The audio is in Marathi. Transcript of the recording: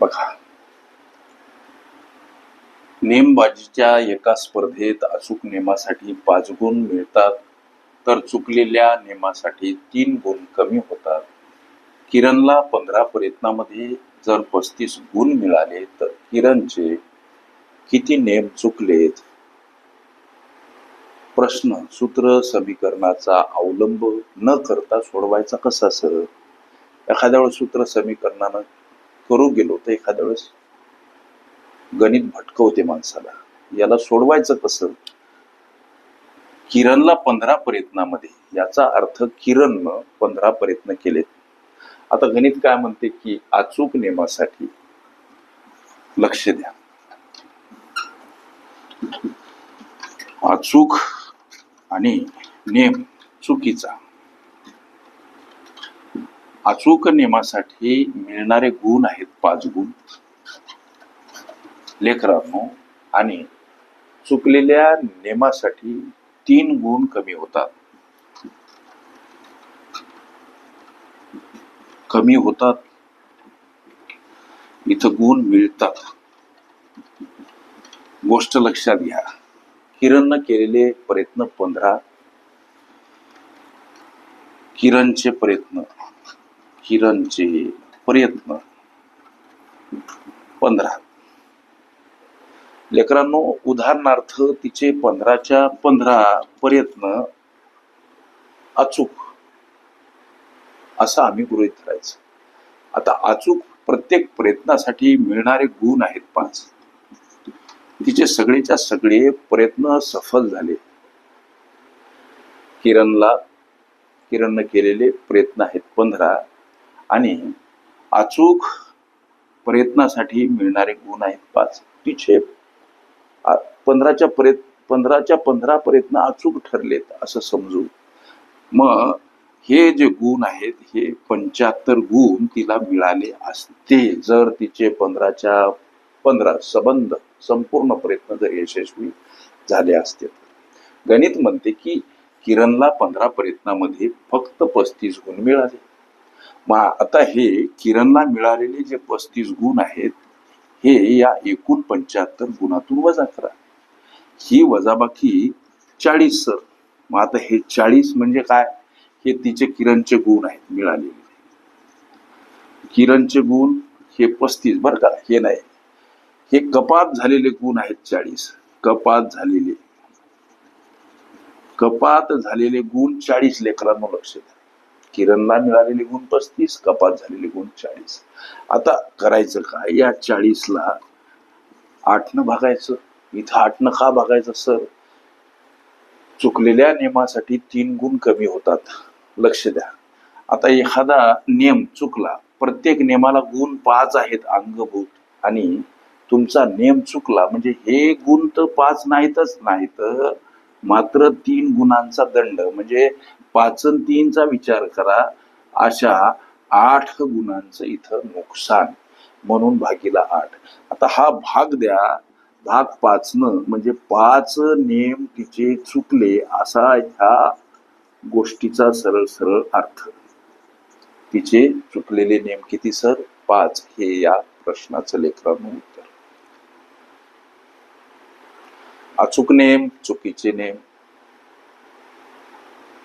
बघा. नेमबाजीच्या एका स्पर्धेत अचूक नेमासाठी पाच गुण मिळतात तर चुकलेल्या नेमासाठी तीन गुण कमी होतात. किरणला पंधरा प्रयत्नामध्ये जर पस्तीस गुण मिळाले तर किरणचे किती नेम चुकलेत? प्रश्न सूत्र समीकरणाचा अवलंब न करता सोडवायचा कसा सर? एखाद्या वेळेस सूत्र समीकरणानं करू गेलो तर एखाद्या वेळेस. गणित भटकवते माणसाला. याला सोडवायचं कसं? किरणला पंधरा प्रयत्नामध्ये. याचा अर्थ किरण पंधरा प्रयत्न केलेत. आता गणित काय म्हणते की अचूक नेमासाठी लक्ष द्या. अचूक आणि नेम चुकीचा. अचूक नेमासाठी मिळणारे गुण आहेत पाच गुण. लेकरांनो आणि चुकलेल्या नेमासाठी तीन गुण कमी होतात. कमी होतात. इथं गुण मिळतात. गोष्ट लक्षात घ्या. किरणनं केलेले प्रयत्न पंधरा. किरणचे प्रयत्न किरणचे प्रयत्न. पंधरा. लेकरांनो उदाहरणार्थ तिचे पंधराच्या पंधरा प्रयत्न अचूक. असं आम्ही गृहीत धरायचं. आता अचूक प्रत्येक प्रयत्नासाठी मिळणारे गुण आहेत पाच. तिचे सगळेच्या सगळे प्रयत्न सफल झाले. किरणला किरणनं केलेले प्रयत्न आहेत पंधरा. आणि अचूक प्रयत्नासाठी मिळणारे गुण आहेत पाच. तिचे पंधराच्या प्रयत्न पंधराच्या पंधरा प्रयत्न अचूक ठरलेत असं समजू. मग हे जे गुण आहेत हे पंच्याहत्तर गुण तिला मिळाले असते. जर तिचे पंधराच्या पंधरा संबंध संपूर्ण प्रयत्न जर यशस्वी झाले असते गणित म्हणते की किरणला पंधरा प्रयत्नामध्ये फक्त पस्तीस गुण मिळाले. मग आता हे किरणला मिळालेले जे पस्तीस गुण आहेत हे या एकूण पंच्याहत्तर गुणातून वजा करा. ही वजाबाकी चाळीस सर. मग आता हे चाळीस म्हणजे काय? हे तिचे किरणचे गुण आहेत मिळालेले. किरणचे गुण हे पस्तीस बरं का? हे नाही. हे कपात झालेले गुण आहेत चाळीस. कपात झालेले. कपात झालेले गुण चाळीस लेकरांना लक्ष द्या किरणला मिळालेले गुण पस्तीस कपात झालेले गुण चाळीस. आता करायचं काय? या चाळीसला आठनं भागायचं. इथं आठनं का भागायचं सर? चुकलेल्या नियमासाठी तीन गुण कमी होतात. लक्ष द्या. आता एखादा नियम चुकला प्रत्येक नियमाला गुण पाच आहेत अंगभूत. आणि तुमचा नियम चुकला म्हणजे हे गुण तर पाच नाहीतच नाहीत मात्र तीन गुणांचा दंड. म्हणजे पाच तीनचा विचार करा. अशा आठ गुणांचं इथं नुकसान म्हणून भागीला आठ. आता हा भाग द्या. भाग पाचनं म्हणजे पाच नेम तिचे चुकले असा ह्या गोष्टीचा सरळ सरळ अर्थ. तिचे चुकलेले नेम किती सर? पाच. हे या प्रश्नाचं लेखरानं उत्तर. अचूक नेम चुकीचे नेम